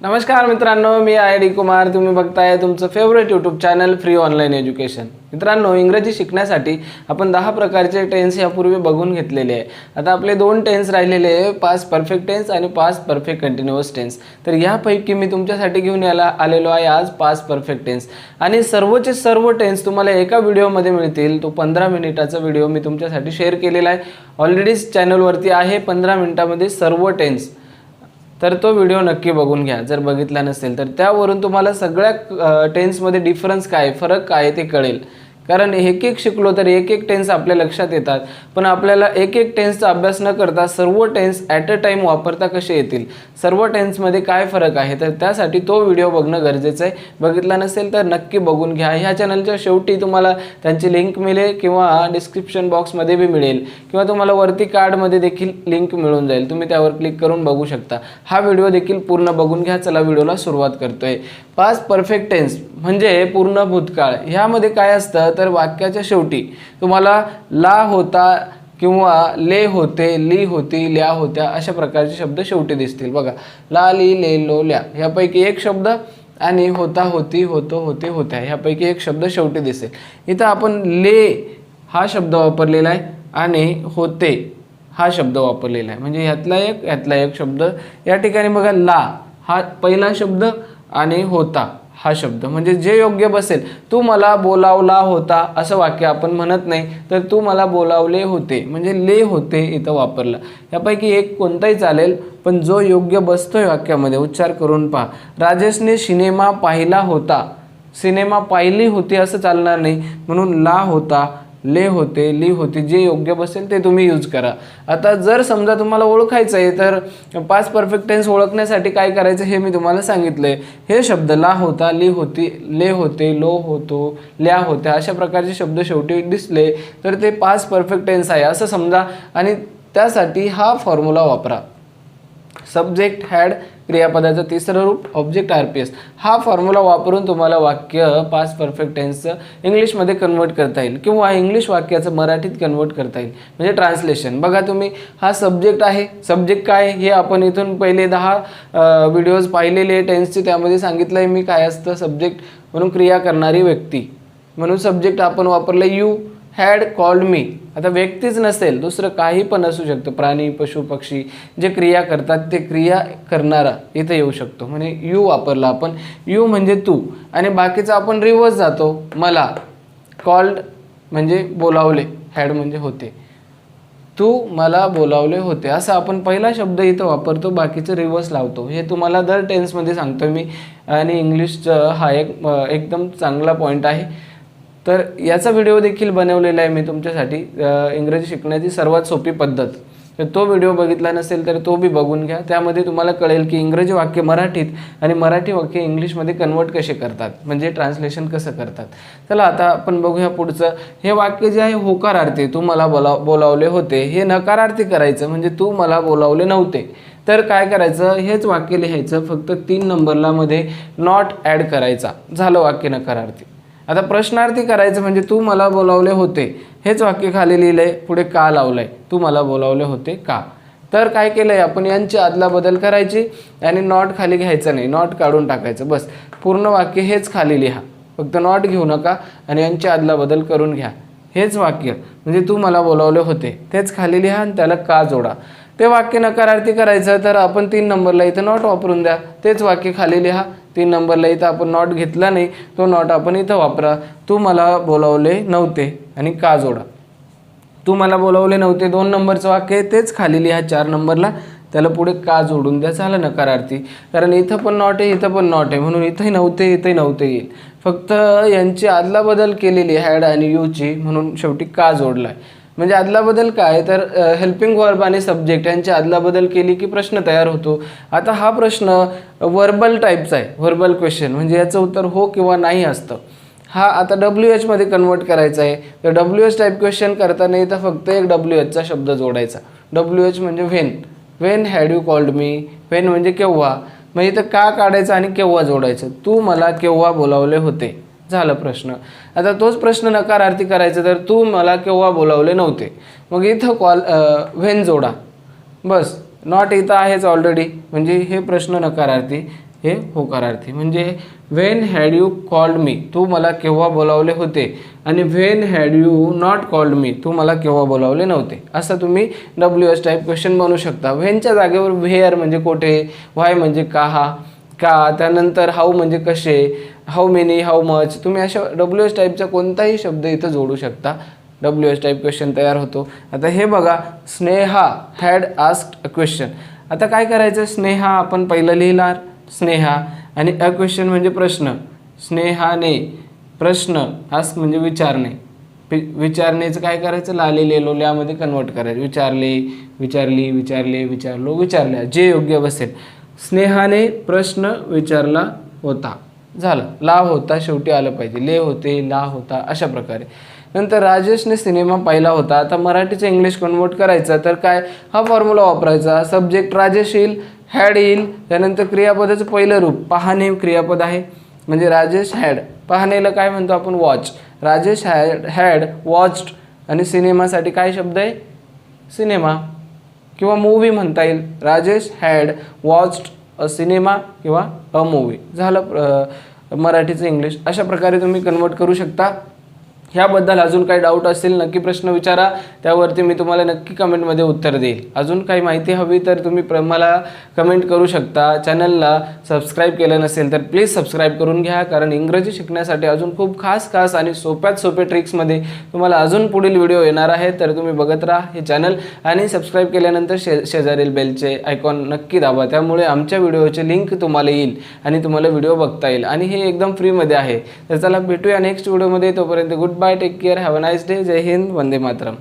नमस्कार मित्रांनो मी I D Kumar. तुम्ही बघताय तुमचं favourite YouTube channel free online education मित्रांनो इंग्रजी शिकण्यासाठी आपण दहा प्रकारचे टेन्स यापूर्वी बघून घेतलेले आहे. आता आपले दोन टेन्स राहिलेले आहे पास परफेक्ट टेन्स आणि पास परफेक्ट कंटिन्युअस टेन्स तर यापैकी मी तुमच्यासाठी घेऊन याला आलेलो आहे आज पास परफेक्ट टेन्स आणि सर्वचे सर्व टेन्स तुम्हाला एका व्हिडिओमध्ये मिळतील. तो पंधरा मिनिटाचा व्हिडिओ मी तुमच्यासाठी शेअर केलेला आहे. ऑलरेडीच चॅनलवरती आहे पंधरा मिनिटामध्ये सर्व टेन्स तर तो व्हिडिओ नक्की बघून घ्या. जर बघितला नसेल तर त्यावरून तुम्हाला सगळ्या टेन्समध्ये डिफरन्स काय फरक काय ते कळेल. कारण एक एक शिकलो तर एक एक टेन्स आपल्या लक्षात येतात. पण आपल्याला एक एक टेन्सचा अभ्यास न करता सर्व टेन्स ॲट अ टाईम वापरता कसे येतील? सर्व टेन्समध्ये काय फरक आहे? तर त्यासाठी तो व्हिडिओ बघणं गरजेचं आहे. बघितला नसेल तर नक्की बघून घ्या. ह्या चॅनलच्या शेवटी तुम्हाला त्यांची लिंक मिळेल किंवा डिस्क्रिप्शन बॉक्समध्ये बी मिळेल. किंवा तुम्हाला वरती कार्डमध्ये देखील लिंक मिळून जाईल. तुम्ही त्यावर क्लिक करून बघू शकता. हा व्हिडिओ देखील पूर्ण बघून घ्या. चला व्हिडिओला सुरुवात करतोय. पाच परफेक्ट टेन्स म्हणजे पूर्ण भूतकाळ. ह्यामध्ये काय असतं? तर वाक्याच्या शेवटी तुम्हाला ला होता किंवा ले होते ली होती ल्या होत्या अशा प्रकारचे शब्द शेवटी दिसतील. बघा ला ली ले लो ल्या. ह्यापैकी एक शब्द आणि होता होती होतो होते होत्या. ह्यापैकी एक शब्द शेवटी दिसेल. इथं आपण ले हा शब्द वापरलेला आहे आणि होते हा शब्द वापरलेला आहे. म्हणजे ह्यातला एक ह्यातला एक शब्द. या ठिकाणी बघा ला हा पहिला शब्द आणि होता हा शब्द. म्हणजे जे योग्य बसेल तू मला बोलावला होता असं वाक्य आपण म्हणत नाही तर तू मला बोलावले होते. म्हणजे ले होते इथं वापरलं. यापैकी एक कोणताही चालेल पण जो योग्य बसतोय वाक्यामध्ये उच्चार करून पहा. राजेशने सिनेमा पाहिला होता. सिनेमा पाहिली होती असं चालणार नाही. म्हणून ला होता ले होते ली होती जे योग्य बसेल ते तुम्ही यूज करा. आता जर समजा तुम्हाला ओळखायचं आहे तर पाच परफेक्ट टेन्स ओळखण्यासाठी काय करायचं हे मी तुम्हाला सांगितलंय. हे शब्द ला होता ली होती ले होते लो होतो ल्या होत्या अशा प्रकारचे शब्द शेवटी दिसले तर ते पाच परफेक्ट टेन्स आहे. असं समजा आणि त्यासाठी हा फॉर्म्युला वापरा. सब्जेक्ट हॅड क्रियापदाचं तिसरं रूप ऑब्जेक्ट आर पी एस हा फॉर्म्युला वापरून तुम्हाला वाक्य पास परफेक्ट टेन्सचं इंग्लिशमध्ये कन्वर्ट करता येईल. किंवा इंग्लिश वाक्याचं मराठीत कन्वर्ट करता येईल. म्हणजे ट्रान्सलेशन बघा तुम्ही हा सब्जेक्ट आहे. सब्जेक्ट काय हे आपण इथून पहिले दहा व्हिडिओज पाहिलेले टेन्सचे त्यामध्ये सांगितलं आहे मी काय असतं सब्जेक्ट म्हणून क्रिया करणारी व्यक्ती. म्हणून सब्जेक्ट आपण वापरलं यू हॅड कॉल्ड मी आता व्यक्तीच नसेल दुसरं काही पण असू शकतं. प्राणी पशु पक्षी जे क्रिया करतात ते क्रिया करणारा इथं येऊ शकतो. म्हणजे यू वापरला आपण. यू म्हणजे तू. आणि बाकीचं आपण रिवर्स जातो. मला कॉल्ड म्हणजे बोलावले. हॅड म्हणजे होते. तू मला बोलावले होते. असं आपण पहिला शब्द इथं वापरतो बाकीचं रिवर्स लावतो. हे तुम्हाला दर टेन्समध्ये सांगतो मी. आणि इंग्लिशचं हा एक एकदम चांगला पॉईंट आहे. तर याचा व्हिडिओ देखील बनवलेला आहे मी तुमच्यासाठी. इंग्रजी शिकण्याची सर्वात सोपी पद्धत. तर तो व्हिडिओ बघितला नसेल तर तो बी बघून घ्या. त्यामध्ये तुम्हाला कळेल की इंग्रजी वाक्य मराठीत आणि मराठी वाक्य इंग्लिशमध्ये कन्वर्ट कसे करतात. म्हणजे ट्रान्सलेशन कसं करतात. चला आता आपण बघूया पुढचं. हे वाक्य जे आहे होकारार्थी तू मला बोला बोलावले होते. हे नकारार्थी करायचं म्हणजे तू मला बोलावले नव्हते. तर काय करायचं? हेच वाक्य लिहायचं. फक्त तीन नंबरला मध्ये नॉट ॲड करायचा. झालं वाक्य नकारार्थी. आता प्रश्नार्थी करायचं म्हणजे तू मला बोलावले होते. हेच वाक्य खाली लिहिलं आहे पुढे का लावलं आहे तू मला बोलावले होते का? तर काय केलं आहे आपण यांची आदला बदल करायची आणि नॉट खाली घ्यायचं नाही नॉट काढून टाकायचं. बस पूर्ण वाक्य हेच खाली लिहा. फक्त नॉट घेऊ नका आणि यांची आदला बदल करून घ्या. हेच वाक्य म्हणजे तू मला बोलावले होते तेच खाली लिहा आणि त्याला का जोडा. ते वाक्य नकारार्थी करायचं तर आपण तीन नंबरला इथं नॉट वापरून द्या. तेच वाक्य खाली लिहा. तीन नंबरला इथं आपण नॉट घेतला नाही. तो नॉट आपण इथं वापरा. तू मला बोलावले नव्हते आणि का जोडा? तू मला बोलावले नव्हते. दोन नंबरचं वाक्य आहे. तेच खाली लिहा. चार नंबरला. त्याला पुढे का जोडून द्या? झालं नकारार्थी. कारण इथं पण नॉट आहे इथं पण नॉट आहे. म्हणून इथंही नव्हते इथंही नव्हते येईल. फक्त यांची आदला बदल केलेली हॅड आणि यूची. म्हणून शेवटी का जोडला आहे म्हणजे अदलाबदल काय? तर हेल्पिंग वर्ब आणि सब्जेक्ट यांची अदलाबदल केली की प्रश्न तयार होतो. आता हा प्रश्न वर्बल टाईपचा आहे व्हर्बल क्वेश्चन म्हणजे याचं उत्तर हो किंवा नाही असतं. हा आता डब्ल्यू एचमध्ये कन्वर्ट करायचा आहे. तर डब्ल्यू एच टाईप क्वेश्चन करताना इथं फक्त एक डब्ल्यू एचचा शब्द जोडायचा. डब्ल्यू एच म्हणजे when when had you called me when म्हणजे केव्हा? मग इथं का काढायचं आणि केव्हा जोडायचं? तू मला केव्हा बोलावले होते? झालं प्रश्न. आता तोच प्रश्न नकारार्थी करायचा तर तू मला केव्हा बोलावले नव्हते? मग इथं कॉल व्हेन जोडा. बस नॉट इथं आहेच ऑलरेडी म्हणजे हे प्रश्न नकारार्थी हे होकारार्थी म्हणजे when had you called me? तू मला केव्हा बोलावले होते? आणि when had you not called me? तू मला केव्हा बोलावले नव्हते? असं तुम्ही डब्ल्यू एस टाईप क्वेश्चन बनवू शकता. व्हेनच्या जागेवर व्हेअर म्हणजे कोठे? व्हाय म्हणजे का हा का? त्यानंतर हाऊ म्हणजे कसे? हाऊ मेनी हाऊ मच तुम्ही अशा डब्ल्यू एस टाईपचा कोणताही शब्द इथं जोडू शकता. डब्ल्यू एस टाईप क्वेश्चन तयार होतो. आता हे बघा Sneha had asked a question आता काय करायचं? स्नेहा आपण पहिलं लिहिणार. स्नेहा. आणि अ क्वेश्चन म्हणजे प्रश्न. स्नेहाने प्रश्न आस्क म्हणजे विचारणे. पि- विचारणेचं काय करायचं? लाले लेलो ल्यामध्ये कन्वर्ट करायचं. विचारले विचारली विचारले विचारलो विचारल्या. जे योग्य बसेल. स्नेहाने प्रश्न विचारला होता. झालं. ला होता शेवटी आलं पाहिजे. ले होते ला होता अशा प्रकारे. नंतर राजेशने सिनेमा पाहिला होता. आता मराठीचं इंग्लिश कन्वर्ट करायचा तर काय? हा फॉर्म्युला वापरायचा. सब्जेक्ट राजेश येईल हॅड येईल. त्यानंतर क्रियापदाचं पहिलं रूप. पाहणे क्रियापद आहे. म्हणजे राजेश हॅड पाहणेला काय म्हणतो आपण? Watch Rajesh had had watched आणि सिनेमासाठी काय शब्द आहे? सिनेमा. किंवा मूवी म्हणता येईल. Rajesh had watched a cinema किंवा अ मूवी झालं मराठीचं इंग्लिश अशा प्रकारे तुम्ही कन्वर्ट करू शकता. ह्याबद्दल अजून काही डाऊट असेल नक्की प्रश्न विचारा. त्यावरती मी तुम्हाला नक्की कमेंटमध्ये उत्तर देईल. अजून काही माहिती हवी तर तुम्ही प्र मला कमेंट करू शकता. चॅनलला सबस्क्राईब केलं नसेल तर प्लीज सबस्क्राईब करून घ्या. कारण इंग्रजी शिकण्यासाठी अजून खूप खास खास आणि सोप्यात सोपे ट्रिक्समध्ये तुम्हाला अजून पुढील व्हिडिओ येणार आहे तर तुम्ही बघत राहा हे चॅनल आणि सबस्क्राईब केल्यानंतर शे शेजारील बेलचे आयकॉन नक्की दाबा. त्यामुळे आमच्या व्हिडिओचे लिंक तुम्हाला येईल आणि तुम्हाला व्हिडिओ बघता येईल. आणि हे एकदम फ्रीमध्ये आहे. तर चला भेटूया नेक्स्ट व्हिडिओमध्ये तोपर्यंत good good bye take care have a nice day Jai Hind Vande మాత్రం